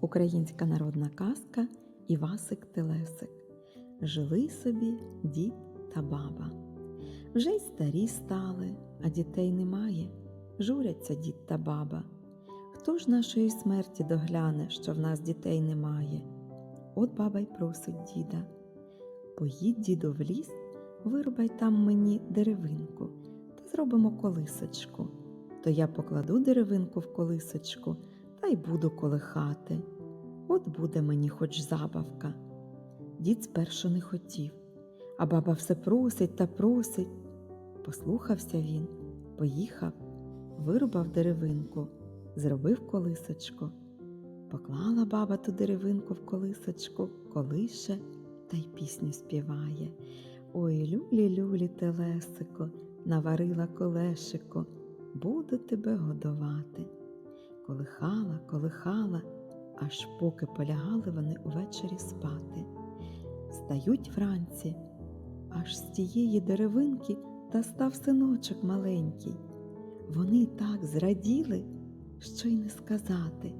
Українська народна казка Івасик Телесик. Жили собі дід та баба. Вже й старі стали, а дітей немає. Журяться дід та баба. Хто ж нашої смерті догляне, що в нас дітей немає? От баба й просить діда. Поїдь, діду, в ліс, вирубай там мені деревинку та зробимо колисочку. То я покладу деревинку в колисочку й буду колихати. От буде мені хоч забавка. Дід спершу не хотів, а баба все просить та просить. Послухався він, поїхав, вирубав деревинку, зробив колисочку. Поклала баба ту деревинку в колисочку, колише та й пісню співає. Ой, люлі, люлі, телесико, наварила колешико, буду тебе годувати. Колихала, колихала, аж поки полягали вони увечері спати. Стають вранці, аж з тієї деревинки та став синочок маленький. Вони так зраділи, що й не сказати,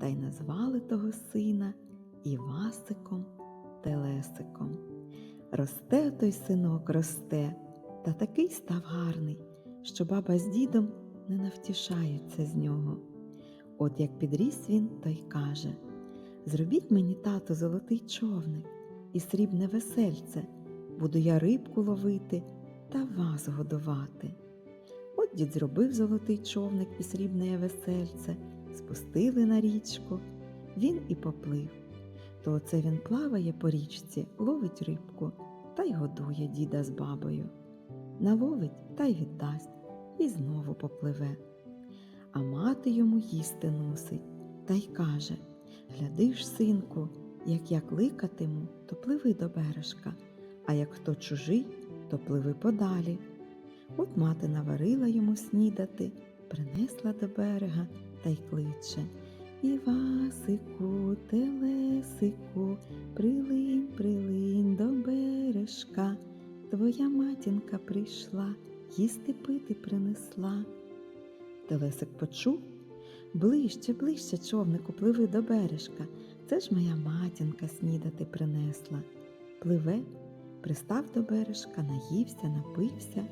та й назвали того сина Івасиком Телесиком. Росте той синок, росте, та такий став гарний, що баба з дідом не навтішаються з нього. От як підріс він, то й каже Зробіть мені, тато, золотий човник і срібне весельце, буду я рибку ловити та вас годувати. От дід зробив золотий човник і срібне весельце, спустили на річку, він і поплив. То оце він плаває по річці, ловить рибку та й годує діда з бабою. Наловить та й віддасть, і знову попливе. А мати йому їсти носить та й каже Гляди ж, синку, як я кликатиму, то пливи до бережка, а як хто чужий, то пливи подалі. От мати наварила йому снідати, принесла до берега та й кличе Івасику, телесику, прилинь, прилинь до бережка. Твоя матінка прийшла, їсти пити принесла. Телесик почув ближче, ближче, човнику, пливи до бережка. Це ж моя матінка снідати принесла. Пливе, пристав до бережка, наївся, напився,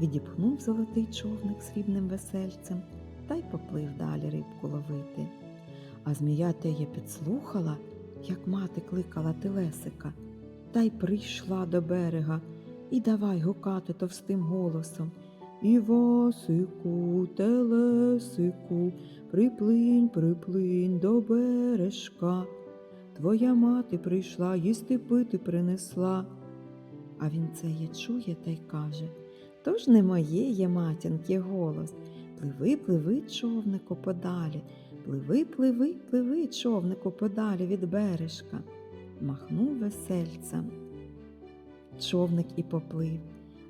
відіпхнув золотий човник срібним весельцем та й поплив далі рибку ловити. А змія теє підслухала, як мати кликала телесика, та й прийшла до берега і давай гукати товстим голосом. Івасику, телесику, приплинь, приплинь до бережка. Твоя мати прийшла, їсти пити принесла. А він це є чує та й каже То ж не моє є матінки голос. Пливи, пливи, човнику, подалі, пливи, пливи, пливи, човнику, подалі від бережка. Махнув весельцем. Човник і поплив,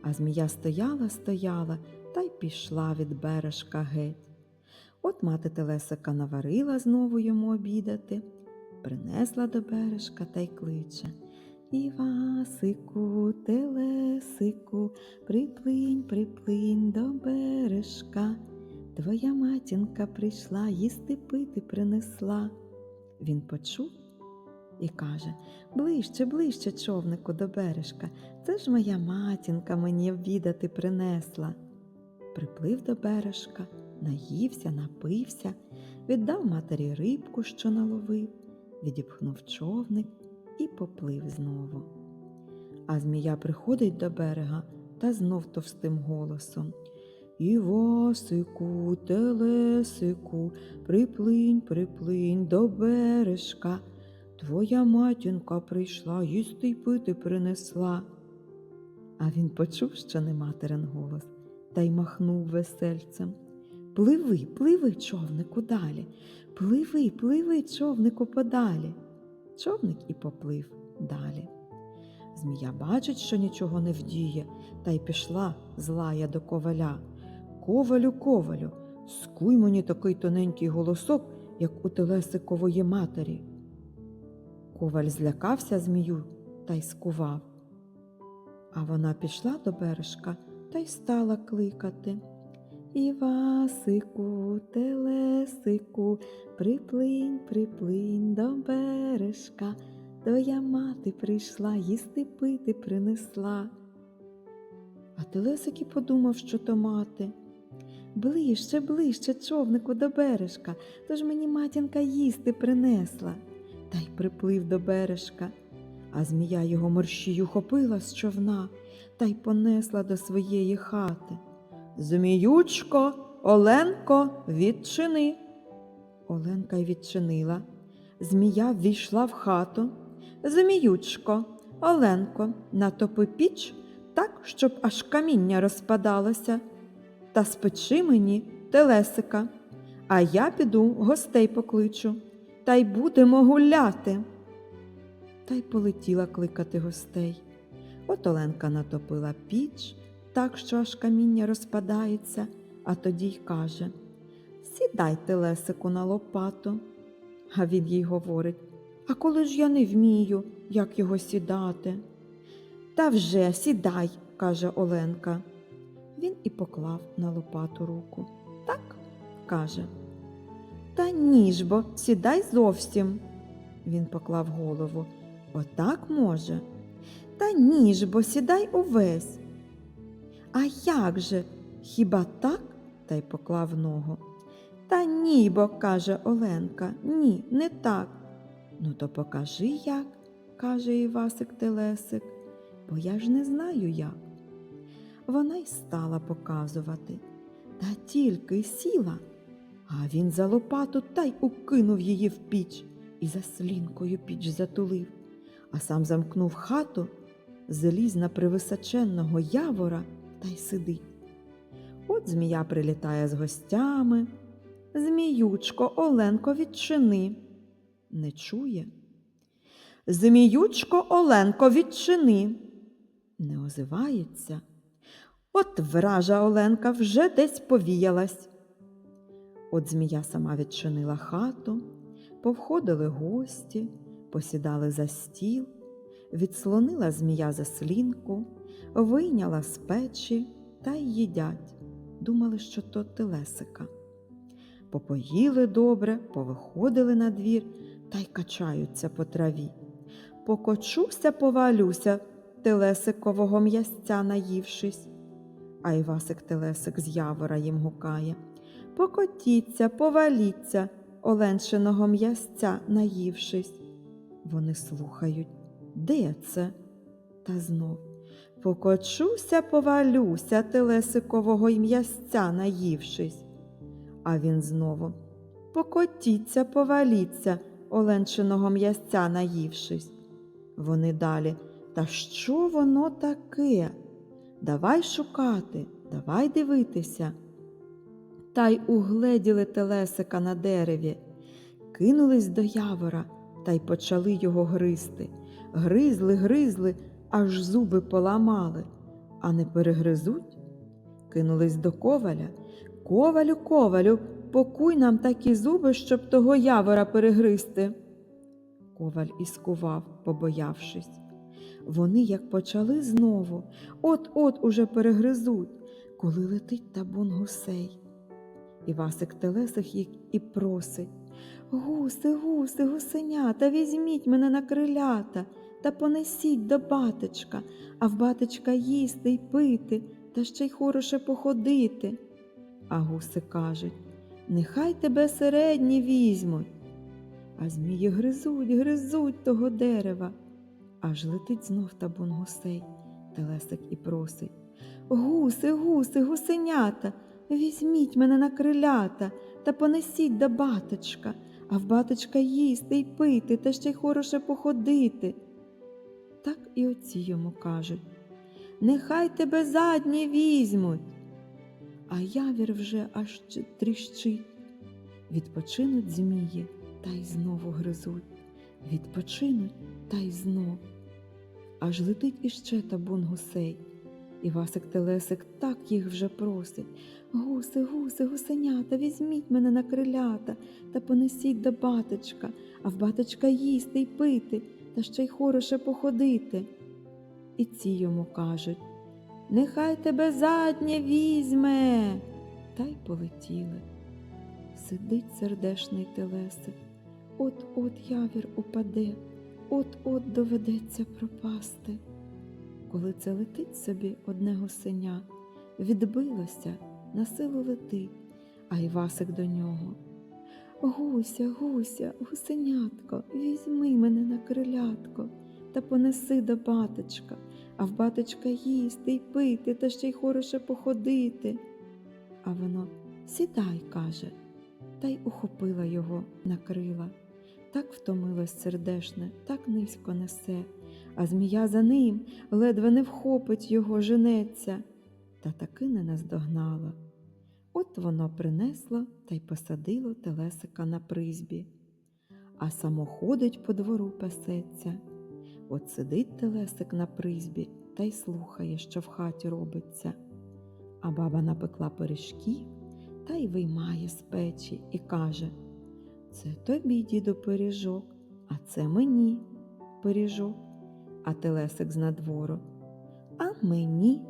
а змія стояла, стояла та й пішла від бережка геть. От мати Телесика наварила знову йому обідати, принесла до бережка та й кличе. Івасику, телесику, приплинь, приплинь до бережка. Твоя матінка прийшла, їсти пити принесла. Він почув і каже Ближче, ближче, човнику, до бережка. Це ж моя матінка мені обідати принесла. Приплив до бережка, наївся, напився, віддав матері рибку, що наловив, відіпхнув човник і поплив знову. А змія приходить до берега та знов товстим голосом. Івасику, телесику, приплинь, приплинь до бережка. Твоя матінка прийшла, їсти й пити принесла. А він почув, що не материн голос, та й махнув весельцем. Пливи, пливи, човнику, далі, пливи, пливи, човнику, подалі. Човник і поплив далі. Змія бачить, що нічого не вдіє, та й пішла злая до коваля. Ковалю, ковалю, скуй мені такий тоненький голосок, як у телесикової матері. Коваль злякався змію та й скував. А вона пішла до бережка та й стала кликати. Івасику, телесику, приплинь, приплинь до бережка, Твоя мати прийшла, їсти пити принесла. А Телесик і подумав, що то мати. Ближче, ближче, човнику до бережка, тож мені матінка їсти принесла. Та й приплив до бережка, а змія його мерщію хопила з човна та й понесла до своєї хати. Зміючко, Оленко, відчини. Оленка й відчинила. Змія ввійшла в хату. Зміючко, Оленко, натопи піч так, щоб аж каміння розпадалося. Та спечи мені телесика, а я піду гостей покличу, та й будемо гуляти. Та й полетіла кликати гостей. От Оленка натопила піч, так що аж каміння розпадається, а тоді й каже Сідайте, Лесику, на лопату. А він їй говорить А коли ж я не вмію, як його сідати? Та вже сідай, каже Оленка. Він і поклав на лопату руку. Так, каже. Та ні ж бо, сідай зовсім. Він поклав голову. Отак може. Та ні ж бо, сідай увесь. А як же? Хіба так? та й поклав ногу. Та ні, бо, каже Оленка, ні, не так. Ну, то покажи як, каже Івасик Телесик, бо я ж не знаю як. Вона й стала показувати, та тільки сіла, а він за лопату та й укинув її в піч і за слінкою піч затулив, а сам замкнув хату, заліз на привисоченного явора та й сидить. От змія прилітає з гостями. Зміючко, Оленко, відчини. Не чує. Зміючко, Оленко, відчини. Не озивається. От вража Оленка вже десь повіялась. От змія сама відчинила хату, повходили гості, посідали за стіл, відслонила змія заслінку, вийняла з печі та й їдять. Думали, що то телесика. Попоїли добре, повиходили на двір та й качаються по траві. Покочуся, повалюся, телесикового м'ясця наївшись. А Івасик Телесик з явора їм гукає. Покотіться, поваліться, оленшиного м'ясця наївшись. Вони слухають, де це? Та знов Покочуся, повалюся, телесикового й м'ясця наївшись. А він знову Покотіться, поваліться, оленчиного м'ясця наївшись. Вони далі. Та що воно таке? Давай шукати, давай дивитися. Та й угледіли телесика на дереві, кинулись до явора та й почали його гризти. Гризли, гризли, аж зуби поламали, а не перегризуть. Кинулись до коваля. Ковалю, ковалю, покуй нам такі зуби, щоб того явора перегризти. Коваль іскував, побоявшись. Вони як почали знову, от-от уже перегризуть, коли летить табун гусей. Івасик Телесих їх і просить Гуси, гуси, гусенята, візьміть мене на крилята та понесіть до батечка, а в батечка їсти й пити, та ще й хороше походити. А гуси кажуть Нехай тебе середні візьмуть. А змії гризуть, гризуть того дерева. Аж летить знов табун гусей, Телесик і просить Гуси, гуси, гусенята, візьміть мене на крилята та понесіть до батечка, а в батечка їсти й пити, та ще й хороше походити. Так і оці йому кажуть Нехай тебе задні візьмуть. А явір вже аж тріщить. Відпочинуть змії та й знову гризуть. Відпочинуть та й знов. Аж летить іще табун гусей. Івасик Телесик так їх вже просить. Гуси, гуси, гусенята, візьміть мене на крилята та понесіть до батечка, а в батечка їсти й пити, та ще й хороше походити. І ці йому кажуть Нехай тебе заднє візьме. та й полетіли. Сидить сердешний телесик, от-от явір упаде, от-от доведеться пропасти. Коли це летить собі одне гусеня, відбилося, на силу летить, а Івасик до нього. Гуся, гуся, гусенятко, візьми мене на крилятко та понеси до батечка, а в батечка їсти й пити, та ще й хороше походити. А воно сідай, каже, та й ухопила його на крила. Так втомилось сердешне, так низько несе, а змія за ним ледве не вхопить його, женеться, та таки не наздогнала. От воно принесло та й посадило телесика на призбі, а само ходить по двору пасеться. От сидить телесик на призбі та й слухає, що в хаті робиться. А баба напекла пиріжків та й виймає з печі і каже Це тобі, діду, пиріжок, а це мені пиріжок. А телесик з надвору. А мені.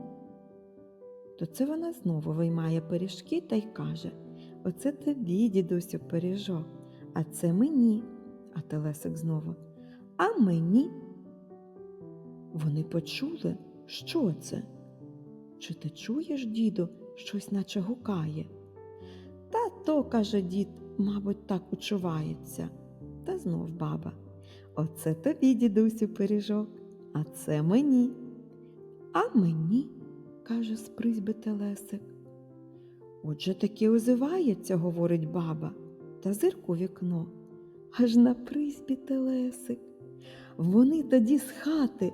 То це вона знову виймає пиріжки та й каже Оце тобі, дідусю, пиріжок, а це мені. А знову. А мені. Вони почули, що це? Чи ти чуєш, діду, щось наче гукає? Та то, каже дід, мабуть, так учувається. Та знов баба. Оце тобі, дідусю, пиріжок, а це мені. А мені, каже з призьби телесик. Отже таки озивається, говорить баба, та зирк у вікно. Аж на призьбі телесик. Вони тоді з хати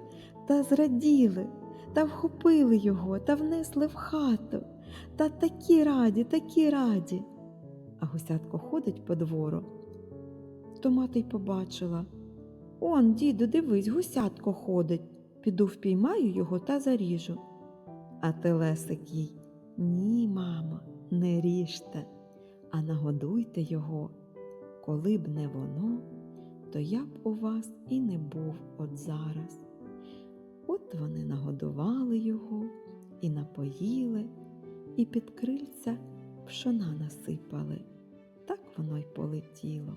та зраділи, та вхопили його та внесли в хату. Та такі раді, такі раді. А гусятко ходить по двору. То мати й побачила. Он, діду, дивись, гусятко ходить. Піду впіймаю його та заріжу. А телесик їй ні, мамо, не ріжте, а нагодуйте його. Коли б не воно, то я б у вас і не був от зараз. От вони нагодували його і напоїли, і під крильця пшона насипали. Так воно й полетіло.